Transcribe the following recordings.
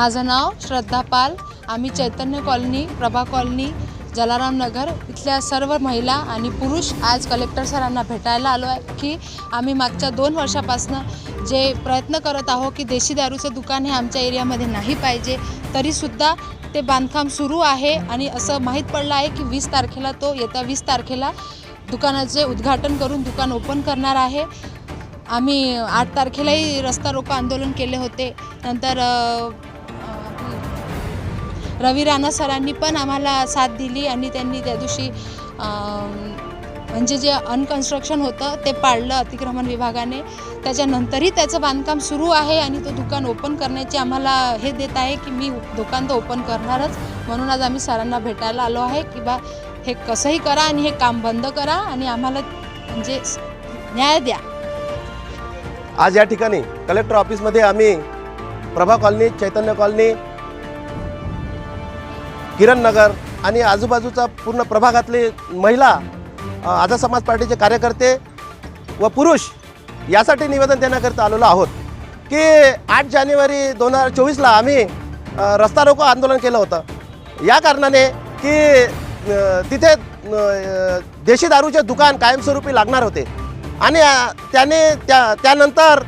माझं नाव श्रद्धा पाल. आम्ही Chaitanya colony Prabha colony Jalaram Nagar इथल्या सर्व महिला आणि पुरुष आज कलेक्टर सरांना भेटायला आलो आहे की आम्ही मागच्या दोन वर्षापासनं जे प्रयत्न करत आहोत की देशी दारूचं दुकान हे आमच्या एरियामध्ये नाही पाहिजे तरीसुद्धा ते बांधकाम सुरू आहे आणि असं माहीत पडलं आहे की वीस तारखेला तो येत्या वीस तारखेला दुकानाचे उद्घाटन करून दुकान ओपन करणार आहे. आम्ही आठ तारखेलाही रस्ता रोको आंदोलन केले होते. नंतर रवी राणा सरांनी पण आम्हाला साथ दिली आणि त्यांनी त्या दिवशी म्हणजे जे अनकन्स्ट्रक्शन होतं ते पाळलं अतिक्रमण विभागाने. त्याच्यानंतरही त्याचं बांधकाम सुरू आहे आणि तो दुकान ओपन करण्याची आम्हाला हे देत आहे की मी दुकान तर ओपन करणारच. म्हणून आज आम्ही सरांना भेटायला आलो आहे की बा हे कसंही करा आणि हे काम बंद करा आणि आम्हाला म्हणजे न्याय द्या. आज या ठिकाणी कलेक्टर ऑफिसमध्ये आम्ही प्रभा कॉलनी चैतन्य कॉलनी किरण नगर आणि आजूबाजूचा पूर्ण प्रभागातले महिला आझाद समाज पार्टीचे कार्यकर्ते व पुरुष यासाठी निवेदन देण्याकरिता आलेलो आहोत की आठ जानेवारी दोन हजार चोवीसला आम्ही रस्ता रोको आंदोलन केलं होतं. या कारणाने की तिथे देशी दारूचे दुकान कायमस्वरूपी लागणार होते. आणि त्याने त्या त्यानंतर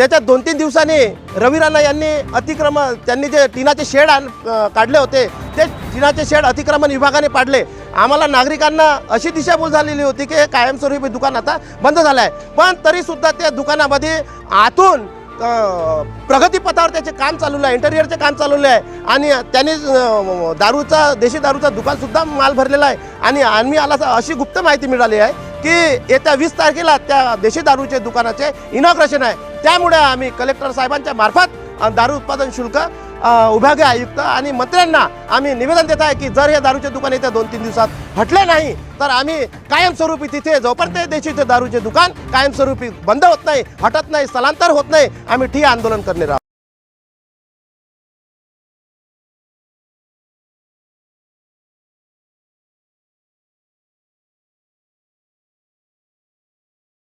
त्याच्यात दोन तीन दिवसांनी रवी राणा यांनी अतिक्रमण त्यांनी जे टिनाचे शेड आण काढले होते ते टिनाचे शेड अतिक्रमण विभागाने पाडले. आम्हाला नागरिकांना अशी दिशाभूल झालेली होती की हे कायमस्वरूपी दुकान आता बंद झालं आहे पण तरीसुद्धा त्या दुकानामध्ये आतून प्रगतीपथावर त्याचे काम चालवलं आहे इंटेरियरचे काम चालवले आहे. आणि त्यांनी दारूचा देशी दारूचा दुकानसुद्धा माल भरलेला आहे. आणि आम्ही आला अशी गुप्त माहिती मिळाली आहे की येत्या वीस तारखेला त्या देशी दारूचे दुकानाचे इनॉग्रेशन आहे. त्यामुळे आम्ही कलेक्टर साहेबांच्या मार्फत दारू उत्पादन शुल्क विभागीय आयुक्त आणि मंत्र्यांना आम्ही निवेदन देत आहे की जर हे दारूचे दुकान येत्या दोन तीन दिवसात हटले नाही तर आम्ही कायमस्वरूपी तिथे जोपर्यंत देशीचे दारूचे दुकान कायमस्वरूपी बंद होत नाही हटत नाही स्थलांतर होत नाही आम्ही ठिय्या आंदोलन करणार आहोत.